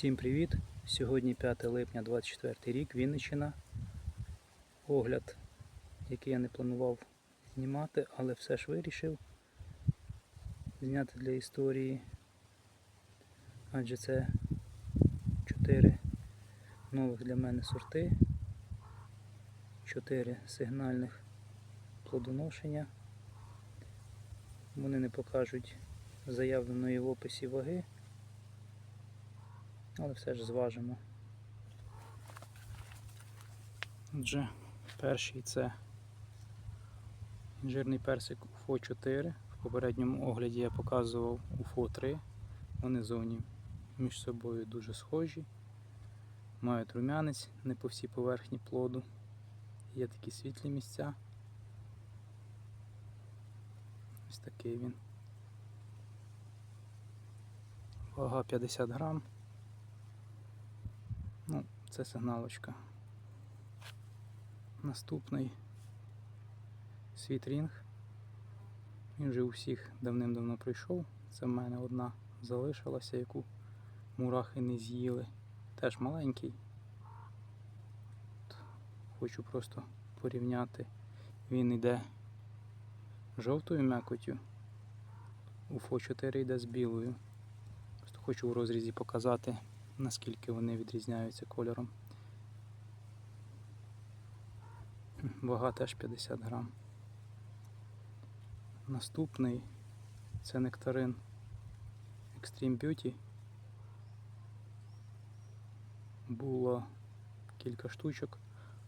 Всім привіт! Сьогодні 5 липня 24 рік, Вінниччина. Огляд, який я не планував знімати, але все ж вирішив зняти для історії. Адже це 4 нових для мене сорти, 4 сигнальних плодоношення. Вони не покажуть заявленої в описі ваги але все ж зважимо. Отже, перший це інжирний персик УФО 4. В попередньому огляді я показував УФО 3. Вони зовні між собою дуже схожі. Мають рум'янець не по всій поверхні плоду. Є такі світлі місця. Ось такий він. Вага 50 грам. Ну, це сигналочка. Наступний світрінг. Він вже у всіх давним-давно прийшов. Це в мене одна залишилася, яку мурахи не з'їли. Теж маленький. Хочу просто порівняти. Він йде жовтою м'якотю. Уфо 4 йде з білою. Просто хочу у розрізі показати наскільки вони відрізняються кольором. Вага теж 50 грам. Наступний це нектарин Extreme Beauty. Було кілька штучок,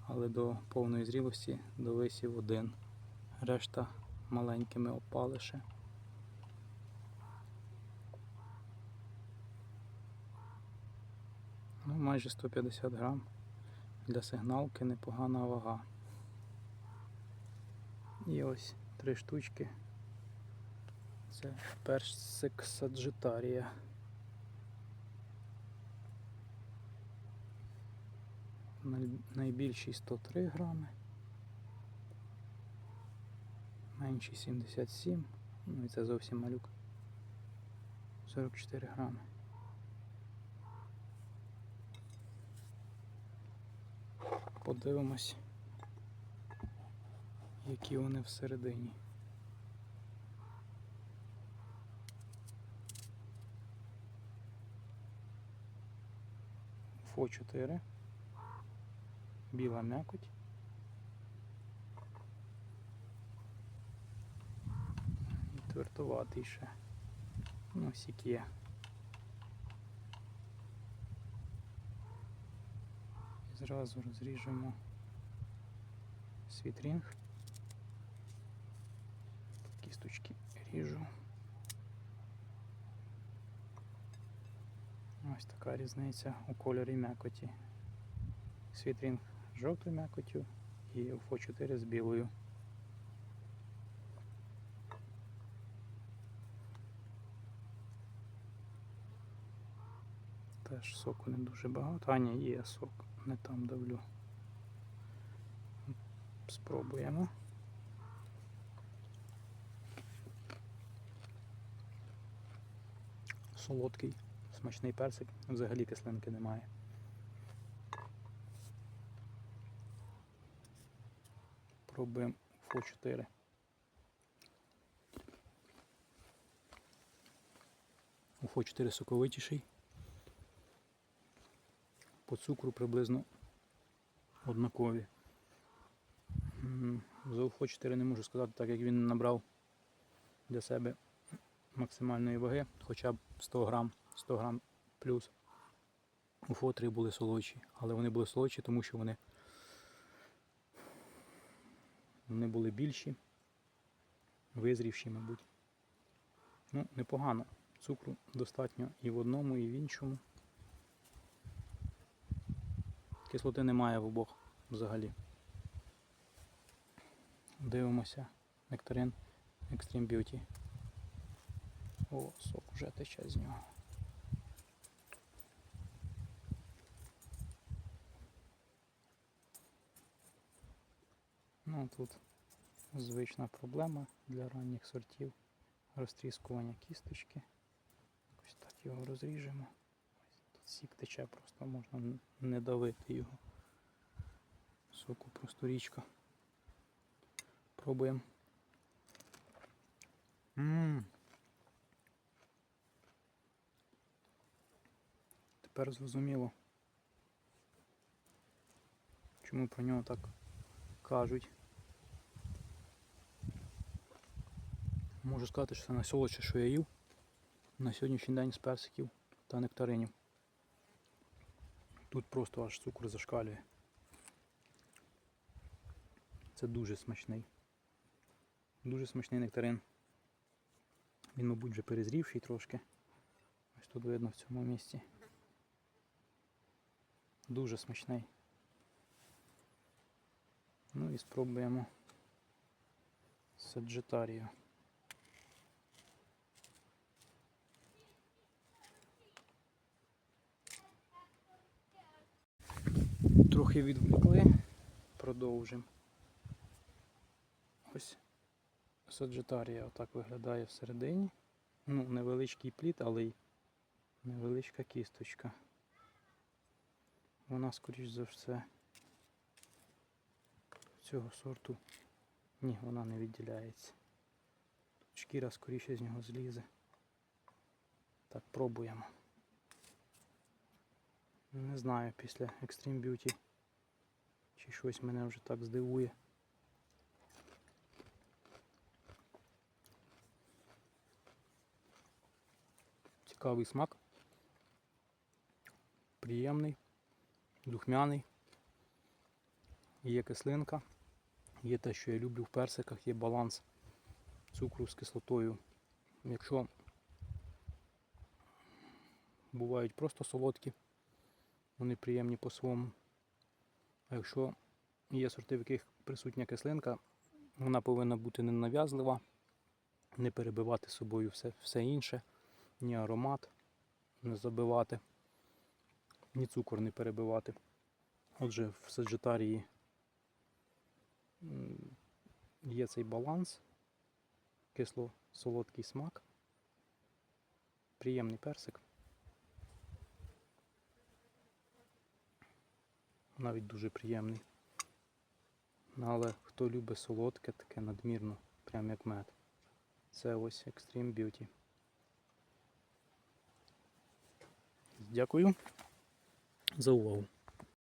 але до повної зрілості довисів один. Решта маленькими опали ще. Ну, майже 150 грам. Для сигналки непогана вага. І ось три штучки. Це персик саджитарія. Найбільший 103 грами. Менший 77. Ну і це зовсім малюк. 44 грами. Подивимось, які вони всередині. Фо 4. Біла м'якоть. І ще. Ну, є. Зразу розріжемо світрінг. Кісточки ріжу. Ось така різниця у кольорі м'якоті. Світрінг з жовтою м'якотю і UFO 4 з білою. Теж соку не дуже багато. А ні, є сок, не там давлю. Спробуємо. Солодкий, смачний персик, взагалі кислинки немає. Пробуємо фо 4. Уфо 4 соковитіший. По цукру приблизно однакові. М, За Уфо 4 не можу сказати, так як він набрав для себе максимальної ваги, хоча б 100 грам, 100 грам плюс. Уфо 3 були солодші, але вони були солодші, тому що вони, вони були більші, визрівші, мабуть. Ну, непогано. Цукру достатньо і в одному, і в іншому. Кислоти немає в обох взагалі. Дивимося. Нектарин Extreme Beauty. О, сок вже тече з нього. Ну тут звична проблема для ранніх сортів розтріскування кісточки. Ось так його розріжемо. Сік тече, просто можна не давити його. Соку просто річка. Пробуємо. Мм. Тепер зрозуміло. Чому про нього так кажуть. Можу сказати, що це найсолодше, що я їв на сьогоднішній день з персиків та нектаринів. Тут просто аж цукор зашкалює. Це дуже смачний. Дуже смачний нектарин. Він, мабуть, вже перезрівший трошки. Ось тут видно в цьому місці. Дуже смачний. Ну і спробуємо саджетарію. Трохи відвлекли, продовжимо. Ось саджетарія отак виглядає всередині. Ну, невеличкий плід, але й невеличка кісточка. Вона, скоріш за все, цього сорту. Ні, вона не відділяється. Тут шкіра скоріше з нього злізе. Так, пробуємо. Не знаю після Extreme Beauty чи щось мене вже так здивує. Цікавий смак. Приємний, духмяний. Є кислинка. Є те, що я люблю в персиках, є баланс цукру з кислотою. Якщо бувають просто солодкі, вони приємні по-своєму. А якщо є сорти, в яких присутня кислинка, вона повинна бути не нав'язлива, не перебивати собою все, все інше, ні аромат не забивати, ні цукор не перебивати. Отже, в саджетарії м, є цей баланс, кисло-солодкий смак, приємний персик. Навіть дуже приємний. Ну, Але хто любить солодке, таке надмірно, прям як мед. Це ось Extreme Beauty. Дякую за увагу.